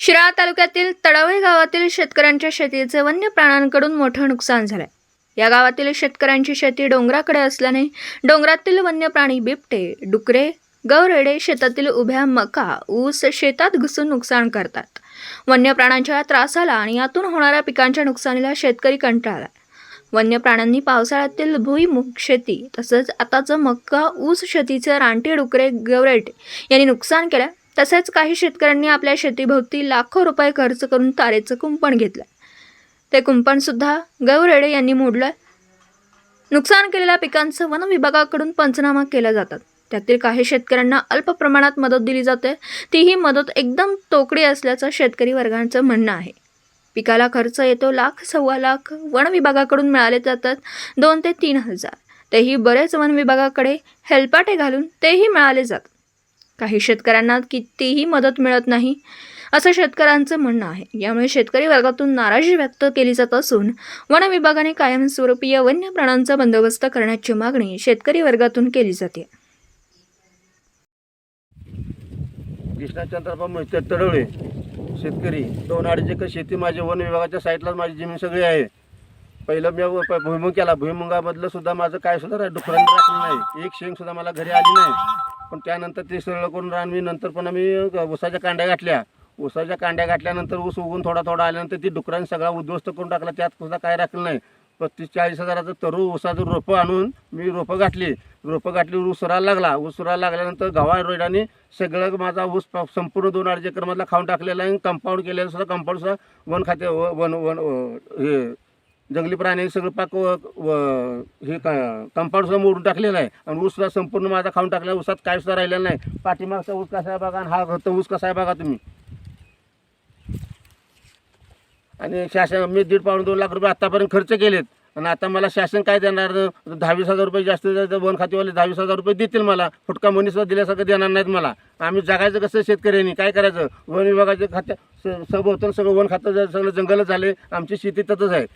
शिराळा तालुक्यातील तडवळे गावातील शेतकऱ्यांच्या शेतीचे वन्य प्राण्यांकडून मोठं नुकसान झालंय. या गावातील शेतकऱ्यांची शेती डोंगराकडे असल्याने डोंगरातील वन्य प्राणी बिबटे डुकरे गौरेडे शेतातील उभ्या मका ऊस शेतात घुसून नुकसान करतात. वन्य प्राण्यांच्या त्रासाला आणि यातून होणाऱ्या पिकांच्या नुकसानीला शेतकरी कंटाळला. वन्य प्राण्यांनी पावसाळ्यातील भुईमुग शेती तसंच आताचं मक्का ऊस शेतीचं रानटी डुकरे गवरेटे यांनी नुकसान केलं. तसेच काही शेतकऱ्यांनी आपल्या शेतीभोवती लाखो रुपये खर्च करून तारेचं कुंपण घेतलं ते कुंपणसुद्धा गौरेडे यांनी मोडलं नुकसान केलेल्या पिकांचं वन विभागाकडून पंचनामा केला जातात. त्यातील काही शेतकऱ्यांना अल्प प्रमाणात मदत दिली जाते. तीही मदत एकदम तोकडी असल्याचं शेतकरी वर्गांचं म्हणणं आहे. पिकाला खर्च येतो लाख सव्वा लाख वन विभागाकडून मिळाले जातात दोन ते तीन हजार. तेही बरेच वन विभागाकडे हेलपाटे घालून तेही मिळाले जातात. काही शेतकऱ्यांना कितीही मदत मिळत नाही असं शेतकऱ्यांचं म्हणणं आहे. यामुळे शेतकरी वर्गातून नाराजी व्यक्त केली जात असून वन विभागाने कायमस्वरूपी या वन्य प्राण्यांचा बंदोबस्त करण्याची मागणी शेतकरी वर्गातून केली जाते. कृष्णा चंद्रपा तडवळे शेतकरी दोन अडीच एकर शेती माझी वन विभागाच्या साईडलाच माझी जमीन सगळी आहे. पहिलं मी भुईमुंग केला. भुईमुगामधलं सुद्धा माझं काय सुद्धा डुकरांनी राखलं नाही. एक शेंग सुद्धा मला घरी आली नाही. पण त्यानंतर ते सरळ करून रान मी नंतर पण आम्ही ऊसाच्या कांड्या घातल्या. ऊसाच्या कांड्या घातल्यानंतर ऊस उगून थोडा थोडा आल्यानंतर ती डुकरांनी सगळा उद्ध्वस्त करून टाकला. त्यात सुद्धा काय राखलं नाही. पस्तीस चाळीस हजाराचं तरू ऊसाचं रोपं आणून मी रोपं गाठली रोपं गाठली ऊस सुरायला लागला. ऊस सुरायला लागल्यानंतर गव्हा रोडाने सगळं माझा ऊस संपूर्ण दोन अडीच एकरमधला खाऊन टाकलेला आहे. कंपाऊंड केलेलं सुद्धा कंपाऊंड सुद्धा वन खाते व- वन वन हे जंगली प्राण्यांनी सगळं पाक व व- हे कंपाऊंड सुद्धा मोडून टाकलेलं आहे. आणि ऊसला संपूर्ण माझा खाऊन टाकला. ऊसात काय सुद्धा राहिलेलं नाही. पाठीमागचा ऊस कसा आहे बघा आणि हा घरचा ऊस कसा आहे बघा तुम्ही. आणि शासन मी दीड पाऊण दोन लाख रुपये आतापर्यंत खर्च केलेत. आणि आता मला शासन काय देणार? दहावीस हजार रुपये जास्त वन खातेवाले दहावीस हजार रुपये देतील मला. फुटका मनीसुद्धा दिल्यासारखं देणार नाहीत मला. आम्ही जगायचं कसं शेतकऱ्यांनी? काय करायचं? वन विभागाचे खात्या स- सभोवताल सगळं वन खातं जर सगळं जंगलच झाले आमची शेती तसंच आहे.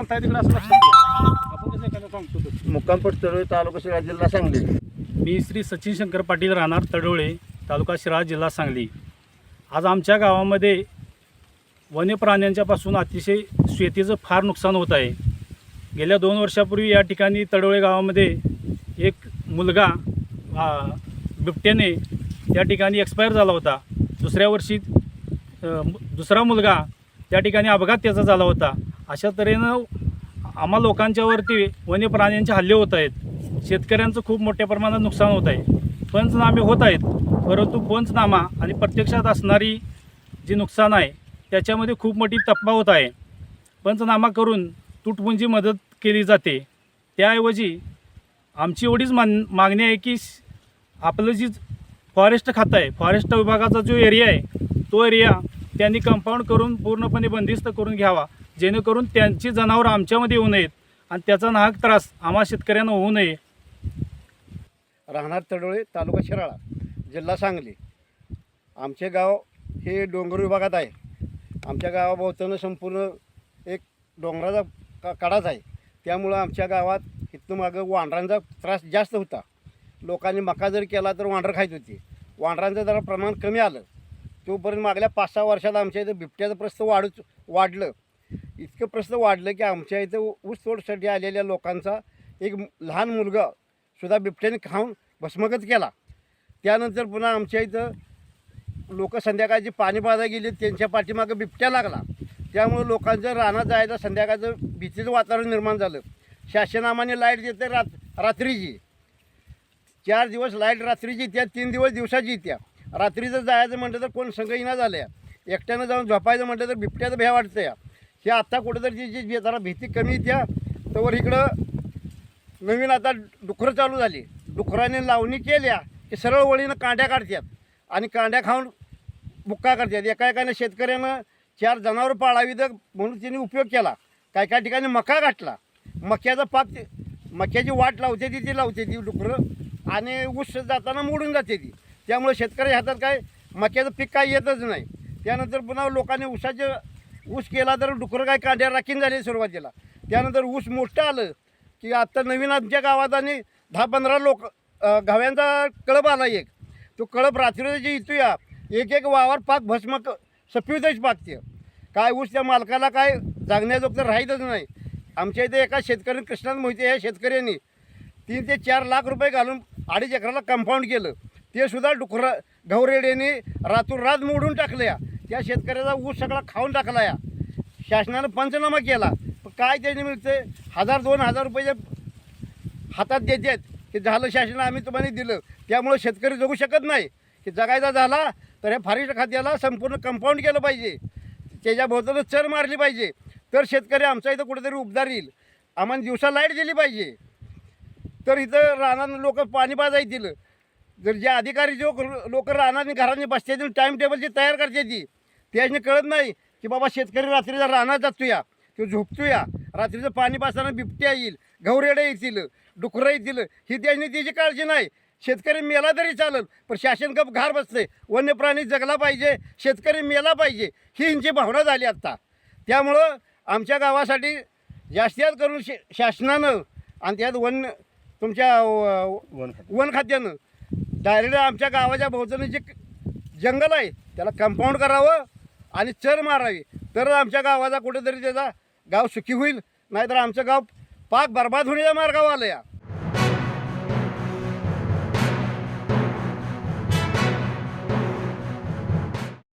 पण काय तिकडे असं लक्षात घ्या. आपण कसं एखादं सांगतो. मुक्कामपट तळोळी तालुका शिरा जिल्हा सांगली. मी श्री सचिन शंकर पाटील राहणार तडोळे तालुका शिराळा जिल्हा सांगली. आज आमच्या गावामध्ये वन्य प्राण्यांच्यापासून अतिशय शेतीचं फार नुकसान होत आहे. गेल्या दोन वर्षापूर्वी या ठिकाणी तडोळे गावामध्ये एक मुलगा आ, बिबट्याने त्या ठिकाणी एक्सपायर झाला होता. दुसऱ्या वर्षी अ, दुसरा मुलगा त्या ठिकाणी अपघात त्याचा झाला होता. अशा तऱ्हेनं आम्हा लोकांच्यावरती वन्य प्राण्यांचे हल्ले होत आहेत. शेतकऱ्यांचं खूप मोठ्या प्रमाणात नुकसान होत आहे. पंचनामे होत आहेत परंतु पंचनामा आणि प्रत्यक्षात असणारी जी नुकसान आहे त्याच्यामध्ये खूप मोठी तफावत आहे. पंचनामा करून तुटपुंजी मदत केली जाते. त्याऐवजी आमची एवढीच मान मागणी आहे की आपलं जी फॉरेस्ट खातं आहे फॉरेस्ट विभागाचा जो एरिया आहे तो एरिया त्यांनी कंपाऊंड करून पूर्णपणे बंदिस्त करून घ्यावा. जेणेकरून त्यांची जनावरं आमच्यामध्ये येऊ नयेत आणि त्याचा नाहक त्रास आम्हा शेतकऱ्यांना होऊ नये. राहणार तडोळे तालुका शिराळा जिल्हा सांगली. आमचे गाव हे डोंगर विभागात आहे. आमच्या गावाभोवतानं संपूर्ण एक डोंगराचा का कडाच आहे. त्यामुळं आमच्या गावात इथनं मागं वांढरांचा त्रास जास्त होता. लोकांनी मका जर केला तर वांढरं खायत होती. वांढरांचं जरा प्रमाण कमी आलं. तोपर्यंत मागल्या पाच सहा वर्षात आमच्या इथं बिबट्याचं प्रस्त वाढूच वाढलं. इतकं प्रश्न वाढलं की आमच्या इथं ऊस तोडसाठी आलेल्या लोकांचा एक लहान मुलगा सुद्धा बिबट्याने खाऊन भस्मगत केला. त्यानंतर पुन्हा आमच्या इथं लोक संध्याकाळची पाणी पाजा गेली त्यांच्या पाठीमागं बिबट्या लागला. त्यामुळे लोकांचं रानात जायचं संध्याकाळचं भीतीचं वातावरण निर्माण झालं. शासनामाने लाइट देते रात रात्रीची. चार दिवस लाइट रात्रीची येत्या तीन दिवस दिवसाची येत्या रात्रीचं जायचं म्हटलं तर कोण संघ येणार झाल्या. एकट्यानं जाऊन झोपायचं म्हटलं तर बिबट्याचं भ्या वाटतं या हे आत्ता कुठेतरी जी जी जरा भीती कमी त्या तर इकडं नवीन आता डुकरं चालू झाली. डुकराने लावणी केल्या की सरळ वळीनं कांड्या काढतात आणि कांड्या खाऊन बुक्का करतात एका एकाने शेतकऱ्यानं चार जनावरं पाळावी तर म्हणून त्यांनी उपयोग केला. काय काय ठिकाणी मका गाठला मक्याचा पाक ते- मक्याची वाट लावते ती ती लावते ती डुकरं आणि ऊस जाताना मोडून जाते ती. त्यामुळे शेतकरी हातात काय मक्याचं पीक काय येतच नाही. त्यानंतर पुन्हा लोकांनी ऊसाचे ऊस केला तर डुकरं काय कांड्या राखीन झाली सुरुवातीला. त्यानंतर ऊस मोठं आलं की आत्ता नवीन आमच्या गावात आणि दहा पंधरा लोक गाव्यांचा कळप आला एक. तो कळप रात्री जे एक एक वावर पाक भस्म क- पाकते. काय ऊस त्या मालकाला काय जागण्याजोगतं राहीतच नाही. आमच्या इथे एका शेतकऱ्याने कृष्णात मोहिते या शेतकऱ्यांनी तीन ते चार लाख रुपये घालून अडीच एकराला कंपाऊंड केलं. ते सुद्धा डुकरा गौरेड्याने रातोरात मोडून टाकलं या त्या शेतकऱ्याचा ऊस सगळा खाऊन टाकला या. शासनानं पंचनामा केला. पण काय त्याने मिळते हजार दोन हजार रुपये हातात देतात. हे झालं शासनानं आम्ही तुम्हाला दिलं. त्यामुळं शेतकरी जगू शकत नाही. की जगायचा झाला तर ह्या फारिस्ट खात्याला संपूर्ण कंपाऊंड केलं पाहिजे. त्याच्या भोवतानं चर मारली पाहिजे. तर शेतकरी आमच्या इथं कुठेतरी उपदार येईल. आम्हाला दिवसा लाइट दिली पाहिजे. तर इथं रानात लोक पाणी पाजायतील जर जे अधिकारी जो लोक रानाने घरांनी बसते टाईम टेबलची तयार करते ती. त्याने कळत नाही की बाबा शेतकरी रात्रीचा रानात जातो या तो झोपतो या रात्रीचं पाणी पाजताना बिबट्या येईल गौरेडे येतील डुकरं येतील ही त्याने त्याची काळजी नाही. शेतकरी मेला तरी चालेल पण शासन गप घार बसते वन्य प्राणी जगला पाहिजे शेतकरी मेला पाहिजे ही यांची भावना झाली आत्ता त्यामुळं आमच्या गावासाठी जास्तीत करून शे शासनानं आणि त्यात वन तुमच्या वन. वन खात्यानं डायरेक्ट आमच्या गावाच्या भोवतानी जे जंगल आहे त्याला कंपाऊंड करावं आणि चर मारावी. तर आमच्या गावाचा कुठेतरी त्याचा गाव सुखी होईल नाहीतर आमचं गाव पाक बर्बाद होण्याच्या मार्गावर आलं या